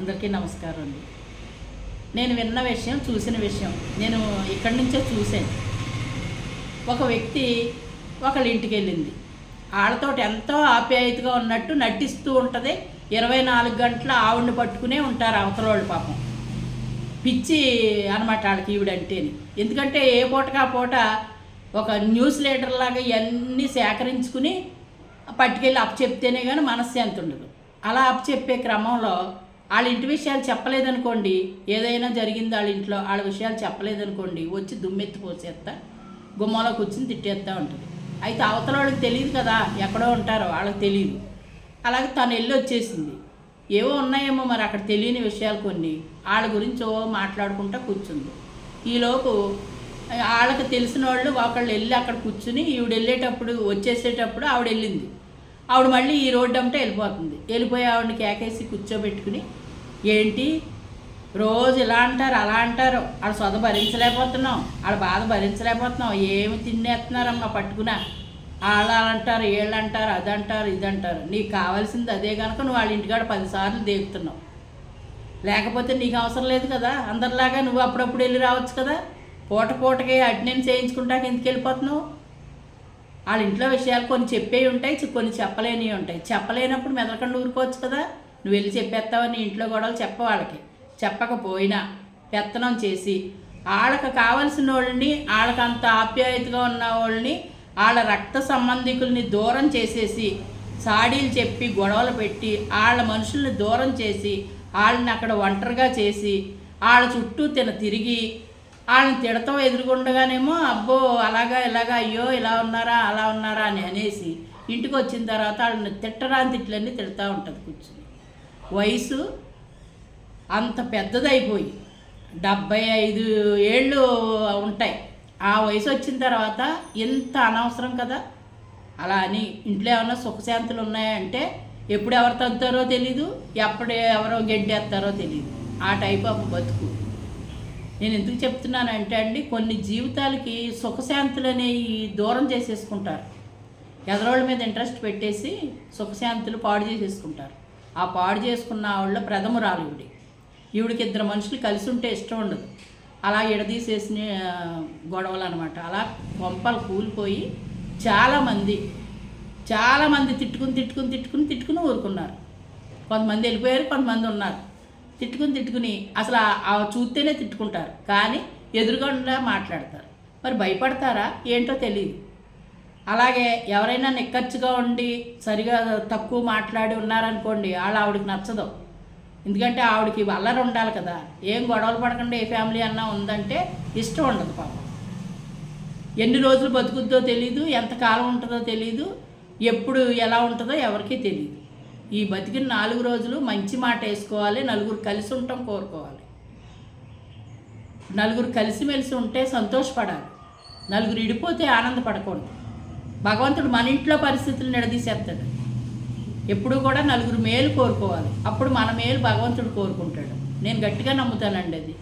అందరికీ నమస్కారం అండి. నేను విన్న విషయం చూసిన విషయం నేను ఇక్కడి నుంచే చూశాను. ఒక వ్యక్తి ఒకళ్ళ ఇంటికి వెళ్ళింది. వాళ్ళతో ఎంతో ఆప్యాయతగా ఉన్నట్టు నటిస్తూ ఉంటుంది. ఇరవై నాలుగు గంటల ఆవిడ్ని పట్టుకునే ఉంటారు అవతలవాళ్ళు పాపం. పిచ్చి అనమాట వాళ్ళకి ఈవిడంటేని ఎందుకంటే ఏ పూటకా పూట ఒక న్యూస్ లీడర్ లాగా ఇవన్నీ సేకరించుకుని పట్టుకెళ్ళి అప్పచెప్తేనే కానీ మనశ్శాంతి ఉండదు. అలా అప్పచెప్పే క్రమంలో వాళ్ళ ఇంటి విషయాలు చెప్పలేదనుకోండి ఏదైనా జరిగింది వాళ్ళ ఇంట్లో వాళ్ళ విషయాలు చెప్పలేదనుకోండి వచ్చి దుమ్మెత్తి పోసేస్తా గుమ్మలో కూర్చుని తిట్టేస్తూ ఉంటుంది. అయితే అవతల వాళ్ళకి తెలియదు కదా ఎక్కడో ఉంటారో వాళ్ళకి తెలియదు. అలాగే తను వెళ్ళి వచ్చేసింది. ఏవో ఉన్నాయేమో మరి అక్కడ తెలియని విషయాలు కొన్ని వాళ్ళ గురించి ఓ మాట్లాడుకుంటా కూర్చుంది. ఈలోపు వాళ్ళకి తెలిసిన వాళ్ళు ఒకళ్ళు వెళ్ళి అక్కడ కూర్చుని ఈవిడ వెళ్ళేటప్పుడు వచ్చేసేటప్పుడు ఆవిడ వెళ్ళింది. ఆవిడ మళ్ళీ ఈ రోడ్డు అంటే వెళ్ళిపోతుంది. వెళ్ళిపోయి ఆవిడని కేకేసి కూర్చోబెట్టుకుని ఏంటి? రోజు ఇలా అంటారు అలా అంటారు. ఆడ సొద భరించలేకపోతున్నాం ఆడ బాధ భరించలేకపోతున్నాం ఏమి తినేస్తున్నారమ్మా పట్టుకున్నా వాళ్ళు అలా అంటారు వీళ్ళు అంటారు అది అంటారు ఇది అంటారు. నీకు కావాల్సింది అదే కనుక నువ్వు వాళ్ళ ఇంటికాడ పదిసార్లు దేగుతున్నావు లేకపోతే నీకు అవసరం లేదు కదా? అందరిలాగా నువ్వు అప్పుడప్పుడు వెళ్ళి రావచ్చు కదా? పూట పూటకి అటెండెన్స్ చేయించుకుంటాక ఎందుకు వెళ్ళిపోతున్నావు? వాళ్ళ ఇంట్లో విషయాలు కొన్ని చెప్పేవి ఉంటాయి కొన్ని చెప్పలేనివి ఉంటాయి. చెప్పలేనప్పుడు మెదలకుండా ఊరుకోవచ్చు కదా? నువ్వు వెళ్ళి చెప్పేస్తావని ఇంట్లో గొడవలు చెప్ప వాళ్ళకి. చెప్పకపోయినా పెత్తనం చేసి వాళ్ళకి కావలసిన వాళ్ళని వాళ్ళకి అంత ఆప్యాయతగా ఉన్న వాళ్ళని వాళ్ళ రక్త సంబంధికుల్ని దూరం చేసేసి సాడీలు చెప్పి గొడవలు పెట్టి వాళ్ళ మనుషుల్ని దూరం చేసి వాళ్ళని అక్కడ ఒంటరిగా చేసి వాళ్ళ చుట్టూ తిన తిరిగి వాళ్ళని తిడతాం ఎదురుగుండగానేమో అబ్బో అలాగా ఇలాగా అయ్యో ఇలా ఉన్నారా అలా ఉన్నారా అని అనేసి ఇంటికి వచ్చిన తర్వాత వాళ్ళని తిట్టరాని తిట్లన్నీ తిడతా ఉంటుంది కూర్చుని. వయసు అంత పెద్దదైపోయి. డెబ్బై ఐదు ఏళ్ళు ఉంటాయి. ఆ వయసు వచ్చిన తర్వాత ఇంత అనవసరం కదా? అలా అని ఇంట్లో ఏమైనా సుఖశాంతులు ఉన్నాయంటే ఎప్పుడు ఎవరు తంతారో తెలీదు ఎప్పుడు ఎవరో గెడ్డేస్తారో తెలీదు. ఆ టైప్ ఆఫ్ బతుకు. నేను ఎందుకు చెప్తున్నానంటే అండి కొన్ని జీవితాలకి సుఖశాంతులు అనేవి దూరం చేసేసుకుంటారు. ఎదరోళ్ళ మీద ఇంట్రెస్ట్ పెట్టేసి సుఖశాంతులు పాడు చేసేసుకుంటారు. ఆ పాడు చేసుకున్న వాళ్ళ ప్రథమురాలు ఈవిడి. ఈవిడికి ఇద్దరు మనుషులు కలిసి ఉంటే ఇష్టం ఉండదు. అలా ఎడదీసేసిన గొడవలు అనమాట అలా కొంపలు కూలిపోయి చాలామంది చాలామంది తిట్టుకుని తిట్టుకుని తిట్టుకుని తిట్టుకుని ఊరుకున్నారు. కొంతమంది వెళ్ళిపోయారు కొంతమంది ఉన్నారు. తిట్టుకుని తిట్టుకుని అసలు ఆ- చూస్తేనే తిట్టుకుంటారు. కానీ ఎదురుగా మాట్లాడతారు. మరి భయపడతారా? ఏంటో తెలియదు అలాగే ఎవరైనా నిక్కచ్చుగా ఉండి సరిగా తక్కువ మాట్లాడి ఉన్నారనుకోండి వాళ్ళు ఆవిడకి నచ్చదు. ఎందుకంటే ఆవిడకి అల్లరి ఉండాలి కదా. ఏం గొడవలు పడకుండా ఏ ఫ్యామిలీ అన్నా ఉందంటే ఇష్టం ఉండదు పాపం. ఎన్ని రోజులు బతుకుద్దో తెలీదు ఎంతకాలం ఉంటుందో తెలీదు ఎప్పుడు ఎలా ఉంటుందో ఎవరికీ తెలియదు ఈ బతికిన నాలుగు రోజులు మంచి మాట వేసుకోవాలి నలుగురు కలిసి ఉండటం కోరుకోవాలి. నలుగురు కలిసిమెలిసి ఉంటే సంతోషపడాలి. నలుగురు ఇడిపోతే ఆనందపడకూడదు. భగవంతుడు మన ఇంట్లో పరిస్థితులు నిడదీసేస్తాడు. ఎప్పుడు కూడా నలుగురు మేలు కోరుకోవాలి. అప్పుడు మన మేలు భగవంతుడు కోరుకుంటాడు. నేను గట్టిగా నమ్ముతానండి అది.